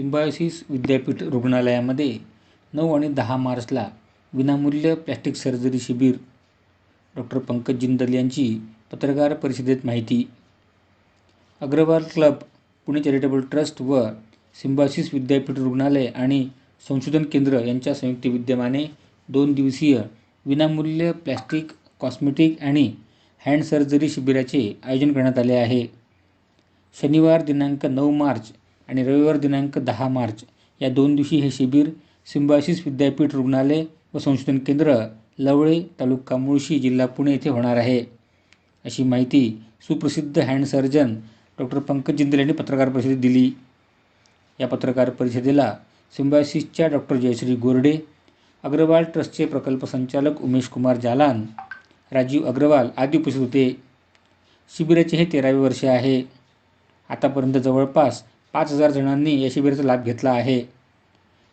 Symbiosis विद्यापीठ रुग्णालयामध्ये नऊ आणि दहा मार्चला विनामूल्य प्लॅस्टिक सर्जरी शिबिर. डॉक्टर पंकज जिंदल यांची पत्रकार परिषदेत माहिती. Agarwal club Pune charitable trust व सिम्बायोसिस विद्यापीठ रुग्णालय आणि संशोधन केंद्र यांच्या संयुक्त विद्यमाने दोन दिवसीय विनामूल्य प्लॅस्टिक कॉस्मेटिक आणि हँड सर्जरी शिबिराचे आयोजन करण्यात आले आहे. शनिवार दिनांक नऊ मार्च आणि रविवार दिनांक दहा मार्च. या दोन दिवशी हे शिबिर सिम्बायोसिस विद्यापीठ रुग्णालय व संशोधन केंद्र लवळे तालुका मुळशी जिल्हा पुणे येथे होणार आहे. अशी माहिती सुप्रसिद्ध hand surgeon doctor Pankaj Jindal यांनी पत्रकार परिषदेत दिली. या पत्रकार परिषदेला सिम्बायोसिसच्या डॉक्टर जयश्री गोरडे अग्रवाल ट्रस्टचे प्रकल्प संचालक उमेश कुमार जालान राजीव अग्रवाल आदी उपस्थित होते. शिबिराचे हे तेरावे वर्ष आहे. आतापर्यंत जवळपास पाच हजार जणांनी या शिबिराचा लाभ घेतला आहे.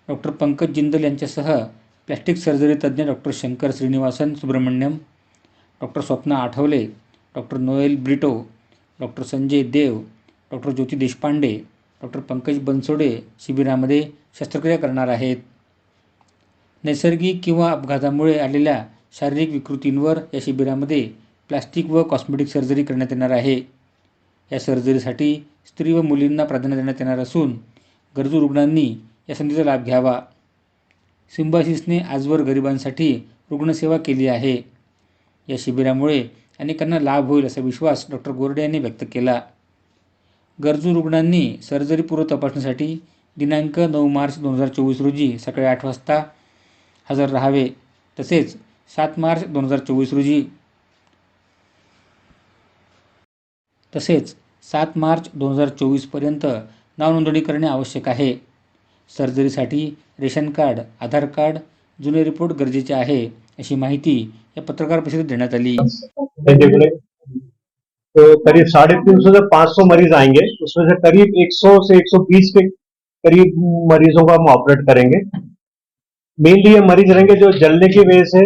डॉक्टर पंकज जिंदल यांच्यासह प्लॅस्टिक सर्जरी तज्ज्ञ doctor Shankar Srinivasan Subramaniam doctor Swapna Athavale doctor Noel Brito doctor Sanjay Deo doctor Jyoti Deshpande doctor Pankaj Bansode शिबिरामध्ये शस्त्रक्रिया करणार आहेत. नैसर्गिक किंवा अपघातामुळे आलेल्या शारीरिक विकृतींवर या शिबिरामध्ये प्लास्टिक व कॉस्मेटिक सर्जरी करण्यात येणार आहे. या सर्जरीसाठी स्त्री व मुलींना प्राधान्य देण्यात येणार असून गरजू रुग्णांनी या संधीचा लाभ घ्यावा. सिम्बायसिसने आजवर गरिबांसाठी रुग्णसेवा केली आहे. या शिबिरामुळे अनेकांना लाभ होईल असा विश्वास डॉक्टर गोरडे यांनी व्यक्त केला. गरजू रुग्णांनी सर्जरीपूर्व तपासणीसाठी दिनांक नऊ मार्च दोन हजार चोवीस रोजी सकाळी आठ वाजता हजर राहावे. तसेच सात मार्च दोन हजार चोवीस रोजी तसेच सात मार्च दोन हजार चोवीसपर्यंत नावनोंदणी करणे आवश्यक आहे. सर्जरीसाठी रेशन कार्ड आधार कार्ड जुने रिपोर्ट गरजेचे आहे अशी माहिती या पत्रकार परिषदेत देण्यात आली. तो करीब साढ़े तीन सौ से पाँच सौ मरीज आएंगे. उसमें से करीब 100 से 120 के करीब मरीजों को हम ऑपरेट करेंगे. मेनली ये मरीज रहेंगे जो जलने की वजह से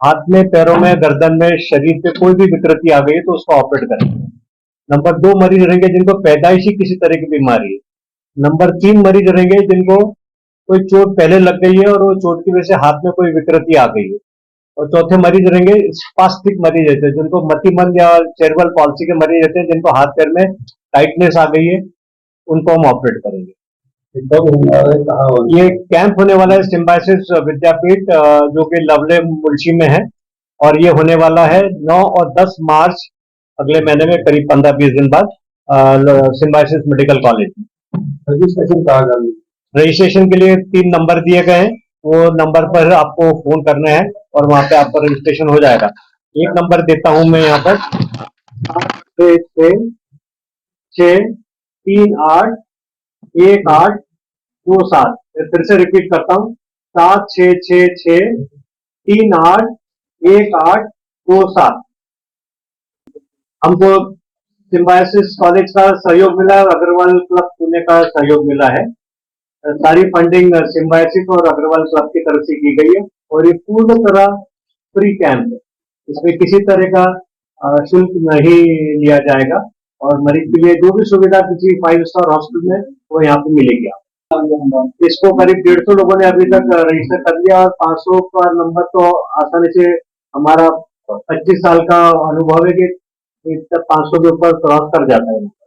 हाथ में पैरों में गर्दन में शरीर पे कोई भी विकृति आ गई तो उसको ऑपरेट करेंगे। नंबर दो मरीज़ रहेंगे जिनको पैदाइशी किसी तरह की बीमारी है। नंबर तीन मरीज़ रहेंगे जिनको कोई चोट पहले लग गई है और वो चोट की वजह से हाथ में कोई विकृति आ गई है। और चौथे मरीज़ रहेंगे स्पास्टिक मरीज़ रहते हैं जिनको मतिमंद या चेरबल पॉलिसी के मरीज़ रहते हैं जिनको हाथ पैर में टाइटनेस आ गई है उनको हम ऑपरेट करेंगे। ये कैंप होने वाला है सिम्बाइसिस विद्यापीठ जो कि लवले मुल्शी में है। और ये होने वाला है 9 और 10 मार्च अगले महीने में करीब 15-20 दिन बाद सिम्बाइसिस मेडिकल कॉलेज। में रजिस्ट्रेशन कहाँ रजिस्ट्रेशन के लिए तीन नंबर दिए गए हैं। वो नंबर पर आपको फ़ोन करना है और वहाँ पे आपका रजिस्ट्रेशन हो जाएगा। एक नंबर देता हूँ मैं यहाँ पर। आठ छः छः छः तीन आठ एक आठ दो सात। फिर से रिपीट करता हूँ। सात छ छः छः तीन आठ एक आठ दो सात। हमको सिम्बायोसिस कॉलेज का सहयोग मिला है अग्रवाल क्लब पुणे का सहयोग मिला है सारी फंडिंग सिम्बायोसिस और अग्रवाल क्लब की तरफ़ से की गई है और ये पूर्ण तरह फ्री कैंप है इसमें किसी तरह का शुल्क नहीं लिया जाएगा और मरीज़ के लिए जो भी सुविधा किसी फाइव स्टार हॉस्पिटल में, वो यहाँ पे मिलेगी आपको। इसको करीब डेढ़ सौ लोगों ने अभी तक रजिस्टर कर लिया और पाँच सौ का नंबर तो आसानी से हमारा पच्चीस साल का अनुभव है कि पाँच सौ के ऊपर क्रॉस कर जाता है